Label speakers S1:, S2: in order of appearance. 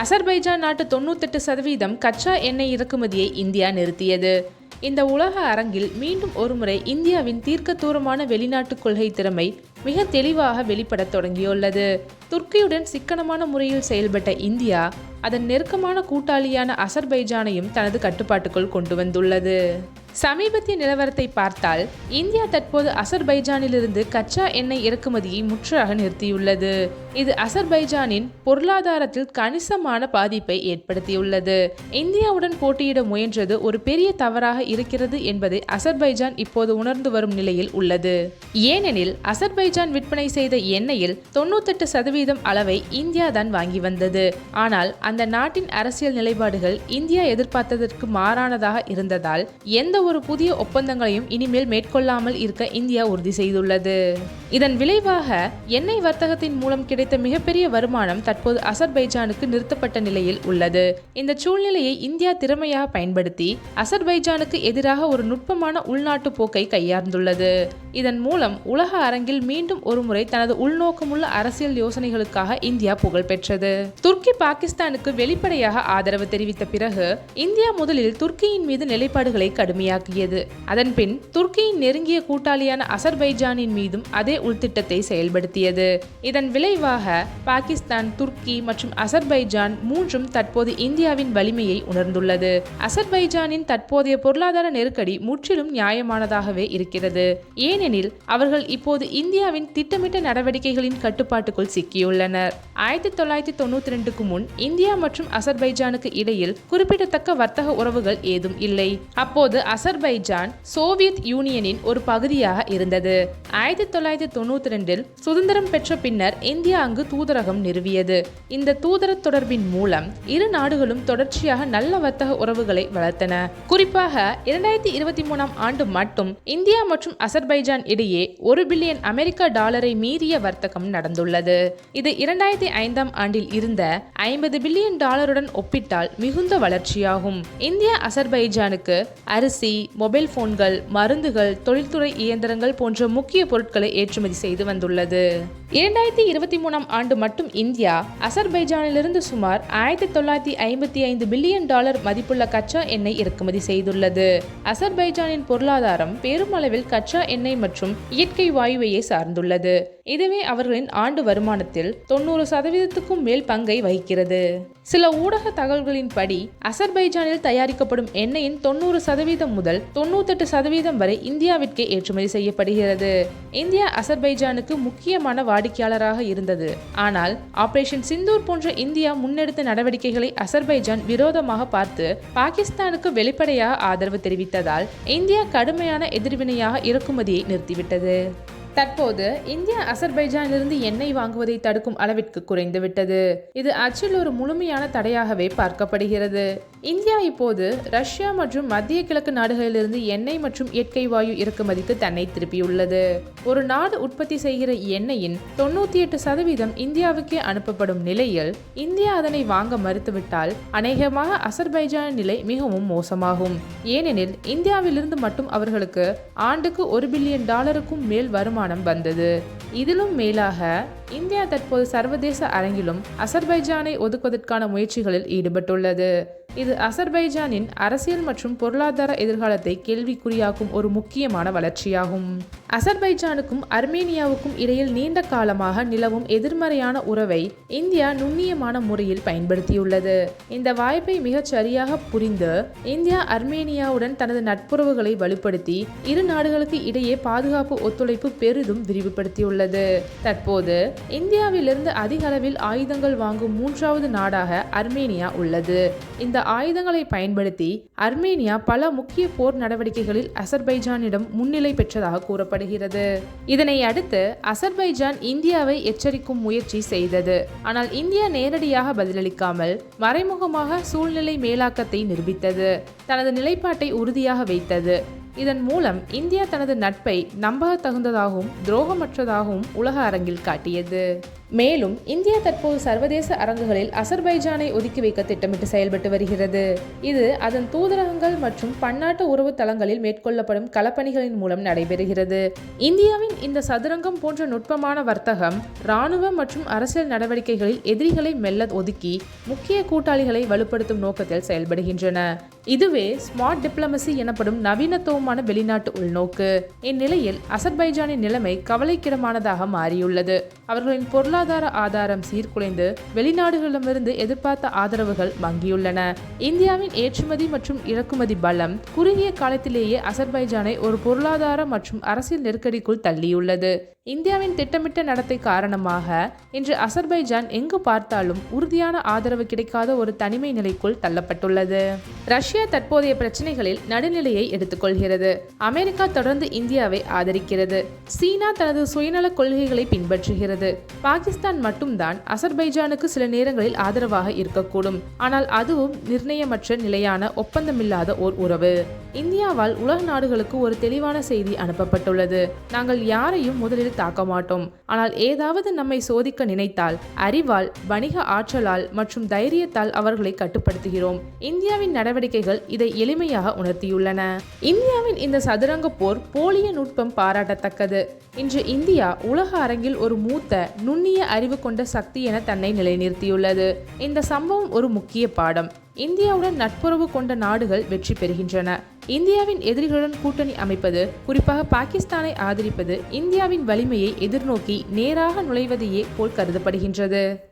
S1: அசர்பைஜான் நாட்டு தொண்ணூத்தெட்டு சதவீதம் கச்சா எண்ணெய் இறக்குமதியை இந்தியா நிறுத்தியது. இந்த உலக அரங்கில் மீண்டும் ஒருமுறை இந்தியாவின் தீர்க்க தூரமான வெளிநாட்டு கொள்கை திறமை மிக தெளிவாக வெளிப்படத் தொடங்கியுள்ளது. துர்க்கியுடன் சிக்கனமான முறையில் செயல்பட்ட இந்தியா அதன் நெருக்கமான கூட்டாளியான அசர்பைஜானையும் தனது கட்டுப்பாட்டுக்குள் கொண்டு வந்துள்ளது. சமீபத்திய நிலவரத்தை பார்த்தால் இந்தியா தற்போது அசர்பைஜானிலிருந்து கச்சா எண்ணெய் இறக்குமதியை முற்றாக நிறுத்தியுள்ளது. இது அசர்பைஜானின் பொருளாதாரத்தில் கணிசமான பாதிப்பை ஏற்படுத்தியுள்ளது. இந்தியாவுடன் போட்டியிட முயன்றது ஒரு பெரிய தவறாக இருக்கிறது என்பதை அசர்பைஜான் இப்போது உணர்ந்து வரும் நிலையில் உள்ளது. ஏனெனில் அசர்பைஜான் விற்பனை செய்த எண்ணெயில் தொண்ணூத்தெட்டு சதவீதம் அளவை இந்தியா தான் வாங்கி வந்தது. ஆனால் அந்த நாட்டின் அரசியல் நிலைப்பாடுகள் இந்தியா எதிர்பார்த்ததற்கு மாறானதாக இருந்ததால் எந்த ஒரு புதிய ஒப்பந்தங்களையும் இனிமேல் மேற்கொள்ளாமல் இருக்க இந்தியா உறுதி செய்துள்ளது. இதன் விளைவாக எண்ணெய் வர்த்தகத்தின் மூலம் கிடைத்த மிகப்பெரிய வருமானம் தற்போது அசர்பைஜானுக்கு நிறுத்தப்பட்ட நிலையில் உள்ளது. இந்த சூழ்நிலையை இந்தியா திறமையாக பயன்படுத்தி அசர்பைஜானுக்கு எதிராக ஒரு நுட்பமான உள்நாட்டு போக்கை கையார்ந்துள்ளது இதன் மூலம் உலக அரங்கில் மீண்டும் ஒருமுறை தனது உள்நோக்கமுள்ள அரசியல் யோசனைகளுக்காக இந்தியா புகழ் பெற்றது. துருக்கி பாகிஸ்தானுக்கு வெளிப்படையாக ஆதரவு தெரிவித்த பிறகு இந்தியா முதலில் துருக்கியின் மீது நிலைப்பாடுகளை கடுமையாக்கியது. அதன்பின் துருக்கியின் நெருங்கிய கூட்டாளியான அசர்பைஜானின் மீதும் அதே உள்திட்டத்தை செயல்படுத்தியது. இதன் விளைவாக பாகிஸ்தான் துருக்கி மற்றும் அசர்பைஜான் மூன்றும் தற்போது இந்தியாவின் வலிமையை உணர்ந்துள்ளது. அசர்பைஜானின் தற்போதைய பொருளாதார நெருக்கடி முற்றிலும் நியாயமானதாகவே இருக்கிறது. ஏன் ஏனெனில் அவர்கள் இப்போது இந்தியாவின் திட்டமிட்ட நடவடிக்கைகளின் கட்டுப்பாட்டுக்குள் சிக்கியுள்ளனர். ஆயிரத்தி தொள்ளாயிரத்தி தொண்ணூத்தி ரெண்டுக்கு முன் இந்தியா மற்றும் அசர்பைஜானுக்கு இடையில் குறிப்பிடத்தக்க வர்த்தக உறவுகள் ஏதும் இல்லை. அப்போது அசர்பைஜான் சோவியத் யூனியனின் ஒரு பகுதியாக இருந்தது. ஆயிரத்தி தொள்ளாயிரத்தி தொண்ணூத்தி ரெண்டில் சுதந்திரம் பெற்ற பின்னர் இந்தியா அங்கு தூதரகம் நிறுவியது. இந்த தூதர தொடர்பின் மூலம் இரு நாடுகளும் தொடர்ச்சியாக நல்ல வர்த்தக உறவுகளை வளர்த்தன. குறிப்பாக இரண்டாயிரத்தி இருபத்தி மூணாம் ஆண்டு மட்டும் இந்தியா மற்றும் அசர்பைஜான் இடையே ஒரு பில்லியன் அமெரிக்க டாலரை மீறிய வர்த்தகம் நடந்துள்ளது. இது இரண்டாயிரத்தி ஐந்தாம் ஆண்டில் இருந்த ஐம்பது பில்லியன் டாலருடன் ஒப்பிட்டால் மிகுந்த வளர்ச்சியாகும். இந்தியா அசர்பைஜானுக்கு அரிசி மொபைல் போன்கள் மருந்துகள் தொழில்துறை இயந்திரங்கள் போன்ற முக்கிய பொருட்களை ஏற்றுமதி செய்து வந்துள்ளது. இரண்டாயிரத்தி இருபத்தி மூணாம் ஆண்டு மட்டும் இந்தியா அசர்பைஜானிலிருந்து சுமார் ஆயிரத்தி தொள்ளாயிரத்தி ஐம்பத்தி ஐந்து பில்லியன் டாலர் மதிப்புள்ள கச்சா எண்ணெய் இறக்குமதி செய்துள்ளது. அசர்பைஜானின் பொருளாதாரம் பெருமளவில் கச்சா எண்ணெய் மற்றும் இயற்கை வாயுவையே சார்ந்துள்ளது. இதுவே அவர்களின் ஆண்டு வருமானத்தில் தொண்ணூறு சதவீதத்துக்கும் மேல் பங்கை வகிக்கிறது. சில ஊடக தகவல்களின்படி அசர்பைஜானில் தயாரிக்கப்படும் எண்ணெயின் தொண்ணூறு சதவீதம் முதல் தொண்ணூத்தெட்டு சதவீதம் வரை இந்தியாவிற்கே ஏற்றுமதி செய்யப்படுகிறது. இந்தியா அசர்பைஜானுக்கு முக்கியமான வாடிக்கையாளராக இருந்தது. ஆனால் ஆபரேஷன் சிந்தூர் போன்ற இந்தியா முன்னெடுத்த நடவடிக்கைகளை அசர்பைஜான் விரோதமாக பார்த்து பாகிஸ்தானுக்கு வெளிப்படையாக ஆதரவு தெரிவித்ததால் இந்தியா கடுமையான எதிர்வினையாக இறக்குமதியை நிறுத்திவிட்டது. தற்போது இந்தியா அசர்பைஜானிலிருந்து எண்ணெய் வாங்குவதை தடுக்கும் அளவிற்கு குறைந்துவிட்டது. இது அச்சில் ஒரு முழுமையான தடையாகவே பார்க்கப்படுகிறது. இந்தியா இப்போது ரஷ்யா மற்றும் மத்திய கிழக்கு நாடுகளிலிருந்து எண்ணெய் மற்றும் இயற்கை வாயு இறக்குமதிக்கு தன்னை திருப்பியுள்ளது. ஒரு நாடு உற்பத்தி செய்கிற எண்ணெயின் தொண்ணூத்தி எட்டு சதவீதம் இந்தியாவுக்கே அனுப்பப்படும் நிலையில் இந்தியா அதனை வாங்க மறுத்துவிட்டால் அநேகமாக அசர்பைஜான நிலை மிகவும் மோசமாகும். ஏனெனில் இந்தியாவிலிருந்து மட்டும் அவர்களுக்கு ஆண்டுக்கு ஒரு பில்லியன் டாலருக்கும் மேல் வருமானம் தீர்மானம் வந்தது. இதிலும் மேலாக இந்தியா தற்போது சர்வதேச அரங்கிலும் அசர்பைஜானை ஒதுக்குவதற்கான முயற்சிகளில் ஈடுபட்டுள்ளது. இது அசர்பைஜானின் அரசியல் மற்றும் பொருளாதார எதிர்காலத்தை கேள்விக்குறியாக்கும் ஒரு முக்கியமான வளர்ச்சியாகும். அசர்பைஜானுக்கும் அர்மேனியாவுக்கும் இடையில் நீண்ட காலமாக நிலவும் எதிர்மறையான உறவை இந்தியா நுண்ணியமான முறையில் பயன்படுத்தியுள்ளது. இந்த வாய்ப்பை மிகச் சரியாக புரிந்து இந்தியா அர்மேனியாவுடன் தனது நட்புறவுகளை வலுப்படுத்தி இரு நாடுகளுக்கு இடையே பாதுகாப்பு ஒத்துழைப்பு பெரிதும் விரிவுபடுத்தியுள்ளது. தற்போது இந்தியாவிலிருந்து அதிக அளவில் ஆயுதங்கள் வாங்கும் மூன்றாவது நாடாக அர்மேனியா உள்ளது. இந்த ஆயுதங்களை பயன்படுத்தி அர்மேனியா பல முக்கிய போர் நடவடிக்கைகளில் அசர்பைஜானிடம் முன்னிலை பெற்றதாக கூறப்படுகிறது. இதனை அடுத்து அசர்பைஜான் இந்தியாவை எச்சரிக்கும் முயற்சி செய்தது. ஆனால் இந்தியா நேரடியாக பதிலளிக்காமல் மறைமுகமாக சூழ்நிலை மேலாக்கத்தை நிரூபித்தது. தனது நிலைப்பாட்டை உறுதியாக வைத்தது. இதன் மூலம் இந்தியா தனது நட்பை நம்பகத்தகுந்ததாகவும் துரோகமற்றதாகவும் உலக அரங்கில் காட்டியது. மேலும் இந்தியா தற்போது சர்வதேச அரங்குகளில் அசர்பைஜானை ஒதுக்கி வைக்க திட்டமிட்டு செயல்பட்டு வருகிறது. இது அதன் தூதரகங்கள் மற்றும் பன்னாட்டு உறவு தளங்களில் மேற்கொள்ளப்படும் களப்பணிகளின் மூலம் நடைபெறுகிறது. இந்தியாவின் இந்த சதுரங்கம் போன்ற நுட்பமான வர்த்தகம் இராணுவ மற்றும் அரசியல் நடவடிக்கைகளில் எதிரிகளை மெல்ல ஒதுக்கி முக்கிய கூட்டாளிகளை வலுப்படுத்தும் நோக்கத்தில் செயல்படுகின்றன. இதுவே ஸ்மார்ட் டிப்ளமசி எனப்படும் நவீனத்துவமான வெளிநாட்டு உள்நோக்கு. இந்நிலையில் அசர்பைஜானின் நிலைமை கவலைக்கிடமானதாக மாறியுள்ளது. அவர்களின் பொருளாதார ஆதாரம் சீர்குலைந்து வெளிநாடுகளிடமிருந்து எதிர்பார்த்த ஆதரவுகள் மங்கியுள்ளன. இந்தியாவின் ஏற்றுமதி மற்றும் இறக்குமதி பலம் குறுகிய காலத்திலேயே அசர்பைஜானை ஒரு பொருளாதார மற்றும் அரசியல் நெருக்கடிக்குள் தள்ளியுள்ளது. இந்தியாவின் திட்டமிட்ட நடத்தை காரணமாக இன்று அசர்பைஜான் எங்கு பார்த்தாலும் உறுதியான ஆதரவு கிடைக்காத ஒரு தனிமை நிலைக்குள் தள்ளப்பட்டுள்ளது. ரஷ்யா தற்போதைய பிரச்சனைகளில் நடுநிலையை எடுத்துக்கொள்கிறது. அமெரிக்கா தொடர்ந்து இந்தியாவை ஆதரிக்கிறது. சீனா தனது சுயநல கொள்கைகளை பின்பற்றுகிறது. பாகிஸ்தான் மட்டும்தான் அசர்பைஜானுக்கு சில நேரங்களில் ஆதரவாக இருக்கக்கூடும். ஆனால் அதுவும் நிர்ணயமற்ற நிலையான ஒப்பந்தமில்லாத ஓர் உறவு. இந்தியாவால் உலக நாடுகளுக்கு ஒரு தெளிவான செய்தி அனுப்பப்பட்டுள்ளது. நாங்கள் யாரையும் முதலில் தாக்க மாட்டோம் ஆனால் ஏதாவது நம்மை சோதிக்க நினைத்தால் அறிவால் வணிக ஆற்றலால் மற்றும் தைரியத்தால் அவர்களை கட்டுப்படுத்துகிறோம். இந்தியாவின் நடவடிக்கைகள் இதை எளிமையாக உணர்த்தியுள்ளன. இந்தியாவின் இந்த சதுரங்க போர் போலிய நுட்பம் பாராட்டத்தக்கது. இன்று இந்தியா உலக அரங்கில் ஒரு மூத்த நுண்ணிய அறிவு கொண்ட சக்தி என தன்னை நிலைநிறுத்தியுள்ளது. இந்த சம்பவம் ஒரு முக்கிய பாடம். இந்தியாவுடன் நட்புறவு கொண்ட நாடுகள் வெற்றி பெறுகின்றன. இந்தியாவின் எதிரிகளுடன் கூட்டணி அமைப்பது குறிப்பாக பாகிஸ்தானை ஆதரிப்பது இந்தியாவின் வலிமையை எதிர்நோக்கி நேராக நுழைவதையே போல் கருதப்படுகின்றது.